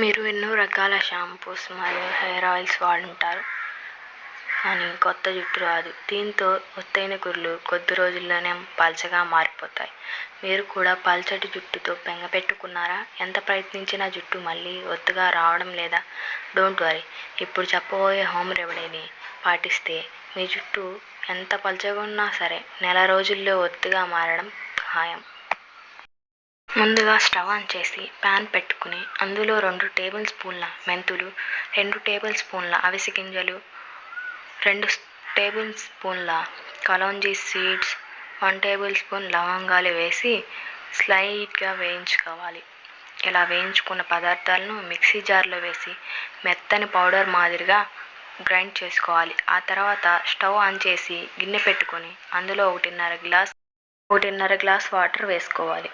మీరు ఎన్నో రకాల షాంపూస్ మరియు హెయిర్ ఆయిల్స్ వాడుంటారు. కానీ కొత్త జుట్టు రాదు. దీంతో ఒత్తైన కురులు కొద్ది రోజుల్లోనే పల్చగా మారిపోతాయి. మీరు కూడా పల్చటి జుట్టుతో బెంగ పెట్టుకున్నారా? ఎంత ప్రయత్నించినా జుట్టు మళ్ళీ ఒత్తుగా రావడం లేదా? Don't worry. ఇప్పుడు చెప్పబోయే హోమ్ రెమెడీని పాటిస్తే మీ జుట్టు ఎంత పల్చగా ఉన్నా సరే నెల రోజుల్లో ఒత్తుగా మారడం ఖాయం. ముందుగా స్టవ్ ఆన్ చేసి ప్యాన్ పెట్టుకుని అందులో రెండు టేబుల్ స్పూన్ల మెంతులు రెండు టేబుల్ స్పూన్ల అవిసె గింజలు రెండు టేబుల్ స్పూన్ల kalonji seeds one tablespoon లవంగాలు వేసి స్లైట్గా వేయించుకోవాలి. ఇలా వేయించుకున్న పదార్థాలను మిక్సీ జార్లో వేసి మెత్తని పౌడర్ మాదిరిగా గ్రైండ్ చేసుకోవాలి. ఆ తర్వాత స్టవ్ ఆన్ చేసి గిన్నె పెట్టుకొని అందులో ఒకటిన్నర గ్లాస్ ఒకటిన్నర గ్లాస్ వాటర్ వేసుకోవాలి.